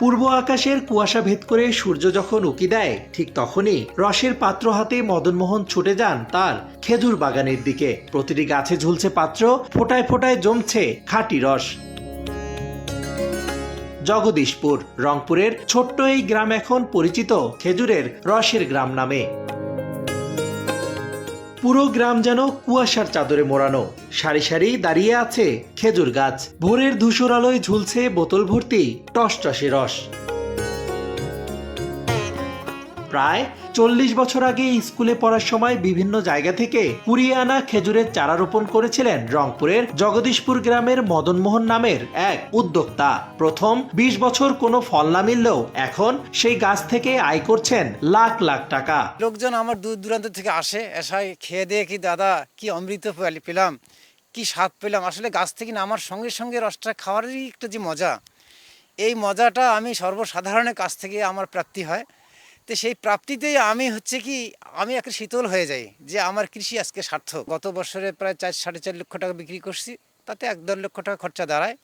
পূর্ব আকাশের কুয়াশা ভেদ করে সূর্য যখন উকি দেয়, ঠিক তখনই রসের পাত্র হাতে মদনমোহন ছুটে যান তার খেজুর বাগানের দিকে। প্রতিটি গাছে ঝুলছে পাত্র, ফোটায় ফোটায় জমছে খাঁটি রস। জগদীশপুর, রংপুরের ছোট্ট এই গ্রাম এখন পরিচিত খেজুরের রসের গ্রাম নামে। পুরো গ্রাম যেন কুয়াশার চাদরে মোড়ানো। সারি সারি দাঁড়িয়ে আছে খেজুর গাছ। ভোরের ধূসর আলোয় ঝুলছে বোতল ভর্তি টসটসে রস। প্রায় চল্লিশ বছর আগে স্কুলে পড়ার সময় বিভিন্ন জায়গা থেকে কুড়িয়ে আনা খেজুরের চারা রোপণ করেছিলেন রংপুরের জগদীশপুর গ্রামের মদনমোহন নামের এক উদ্যোক্তা। প্রথম ২০ বছর কোনো ফল না মিললেও এখন সেই গাছ থেকে আয় করছেন লাখ লাখ টাকা। লোকজন আমার দূর দূরান্ত থেকে আসে এসাই খেয়ে দিয়ে কি, দাদা, কি অমৃত পেল- পেলাম? কি স্বাদ পেলাম? আসলে গাছ থেকে নামার সঙ্গে সঙ্গে রসটা খাওয়ারই একটা যে মজা। এই মজাটা আমি সর্বসাধারণের কাছ থেকে আমার প্রাপ্তি হয়। তো সেই প্রাপ্তিতেই আমি হচ্ছে কি, আমি একটা শীতল হয়ে যাই যে আমার কৃষি আজকে সার্থক। গত বছরে প্রায় চার, সাড়ে চার লক্ষ টাকা বিক্রি করছি, তাতে এক দেড় লক্ষ টাকা খরচা দাঁড়ায়।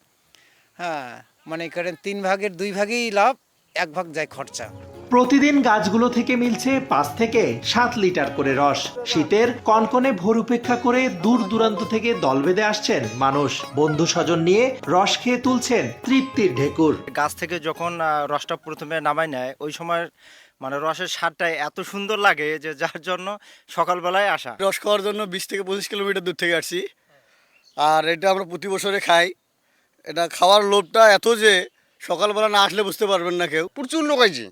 হ্যাঁ মানে করেন তিন ভাগের দুই ভাগেই লাভ, এক ভাগ যায় খরচা। প্রতিদিন গাছগুলো থেকে মিলছে পাঁচ থেকে সাত লিটার করে রস। শীতের কনকনে ভোর উপেক্ষা করে দূর দূরান্ত থেকে দল বেঁধে আসছেন মানুষ। বন্ধু স্বজন নিয়ে রস খেয়ে তুলছেন তৃপ্তির ঢেকুর। গাছ থেকে যখন রসটা প্রথমে নামাই নেয় ওই সময় মানে রসের স্বাদটা এত সুন্দর লাগে যে যার জন্য সকালবেলায় আসা। রস খাওয়ার জন্য বিশ থেকে পঁচিশ কিলোমিটার দূর থেকে আসছি। আর এটা আমরা প্রতি বছরে খাই। এটা খাওয়ার লোভটা এত যে সকালবেলা না আসলে বুঝতে পারবেন না কেউ। প্রচুর লোক আইছে।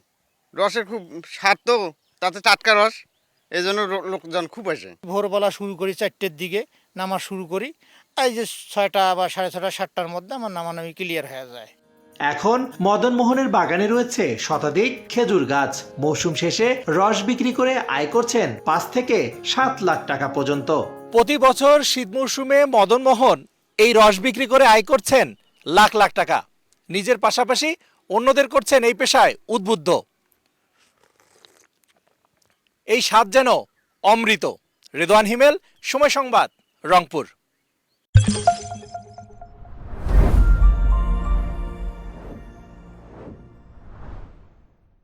রসের খুব স্বাদ তো তাতে টাটকা রস এই জন্য লোকজন খুব আসে। ভোরবেলা শুরু করি চারটের দিকে নামা শুরু করি এই যে ছয়টা বা সাড়ে ছটা সাতটার মধ্যে আমার নামানামি ক্লিয়ার হয়ে যায়। এখন মদন মোহনের বাগানে রয়েছে শতাধিক খেজুর গাছ। মৌসুম শেষে রস বিক্রি করে আয় করছেন পাঁচ থেকে সাত লাখ টাকা পর্যন্ত। প্রতি বছর শীত মৌসুমে মদন মোহন এই রস বিক্রি করে আয় করছেন লাখ লাখ টাকা। নিজের পাশাপাশি অন্যদের করছেন এই পেশায় উদ্বুদ্ধ। এই স্বাদ যেন অমৃত। রেদওয়ান হিমেল সময় সংবাদ রংপুর।